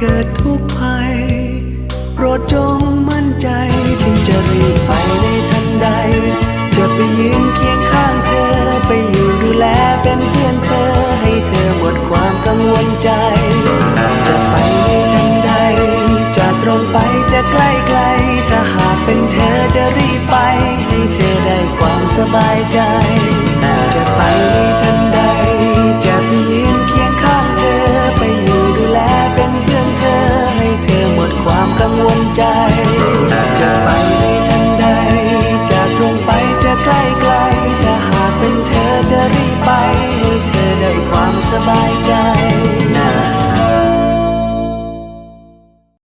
เกิดทุกภัย โปรดจงมั่นใจจึงจะรีบไปในทันใด จะไปยืนเคียงข้างเธอ ไปอยู่ดูแลเป็นเพื่อนเธอ ให้เธอหมดความกังวลใจ จะไปในทันใด จะตรงไปจะใกล้ไกล ถ้าหากเป็นเธอจะรีบไป ให้เธอได้ความสบายใจ จะไปในทันใด